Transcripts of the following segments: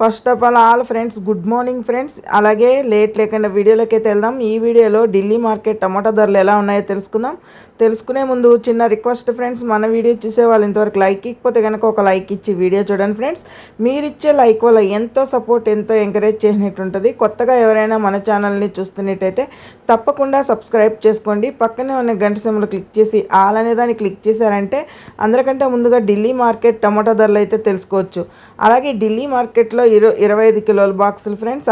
First of all all friends good morning friends అలాగే late లేకుండా వీడియోలోకి అయితే వెళ్దాం. ఈ వీడియోలో ఢిల్లీ మార్కెట్ టమాటా ధరలు ఎలా ఉన్నాయో తెలుసుకుందాం. తెలుసుకునే ముందు చిన్న రిక్వెస్ట్ ఫ్రెండ్స్ మన వీడియో చూసే వాళ్ళు ఇంతవరకు లైక్ ఇకపోతే కనుక ఒక లైక్ ఇచ్చి వీడియో చూడండి ఫ్రెండ్స్ మీరు ఇచ్చే లైక్ వల్ల ఎంతో సపోర్ట్ ఎంతో ఎంకరేజ్ చేసినట్టు ఉంటుంది కొత్తగా ఎవరైనా మన ఛానల్ని చూస్తున్నట్టయితే తప్పకుండా సబ్స్క్రైబ్ చేసుకోండి. పక్కనే ఉన్న గంట సింబల్ క్లిక్ చేసి ఆల్ అనే దాన్ని క్లిక్ చేశారంటే అందరికంటే ముందుగా ఢిల్లీ మార్కెట్ టమాటా ధరలు అయితే తెలుసుకోవచ్చు. అలాగే ఢిల్లీ మార్కెట్లో ఇరు ఇరవై ఐదు కిలోల బాక్సులు ఫ్రెండ్స్.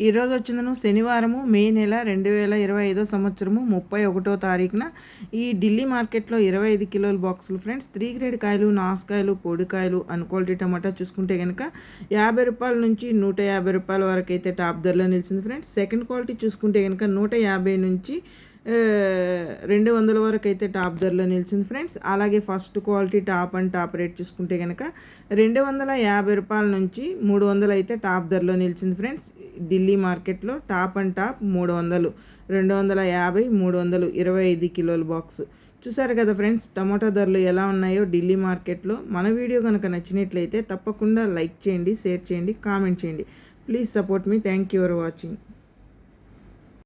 ఈరోజు వచ్చిందను శనివారము మే నెల రెండు వేల ఇరవై ఐదో సంవత్సరము ముప్పై ఒకటో తారీఖున. ఈ ఢిల్లీ మార్కెట్లో ఇరవై ఐదు కిలోల బాక్సులు ఫ్రెండ్స్ త్రీ గ్రేడ్ కాయలు నాసుకాయలు పొడికాయలు అన్ క్వాలిటీ టమాటా చూసుకుంటే కనుక యాభై రూపాయల నుంచి నూట యాభై రూపాయల వరకు అయితే టాప్ ధరలో నిలిచింది ఫ్రెండ్స్. సెకండ్ క్వాలిటీ చూసుకుంటే కనుక నూట యాభై నుంచి రెండు వందల వరకు అయితే టాప్ ధరలో నిలిచింది ఫ్రెండ్స్. అలాగే first quality top and top rate చూసుకుంటే కనుక రెండు వందల యాభై రూపాయల నుంచి మూడు వందలు అయితే టాప్ ధరలో నిలిచింది ఫ్రెండ్స్. ఢిల్లీ మార్కెట్లో టాప్ అండ్ టాప్ మూడు వందలు రెండు వందల యాభై మూడు వందలు ఇరవై ఐదు కిలోల బాక్స్. చూసారు కదా ఫ్రెండ్స్ టమాటా ధరలు ఎలా ఉన్నాయో ఢిల్లీ మార్కెట్లో. మన వీడియో కనుక నచ్చినట్లయితే తప్పకుండా లైక్ చేయండి షేర్ చేయండి కామెంట్ చేయండి. Please support me. Thank you for watching.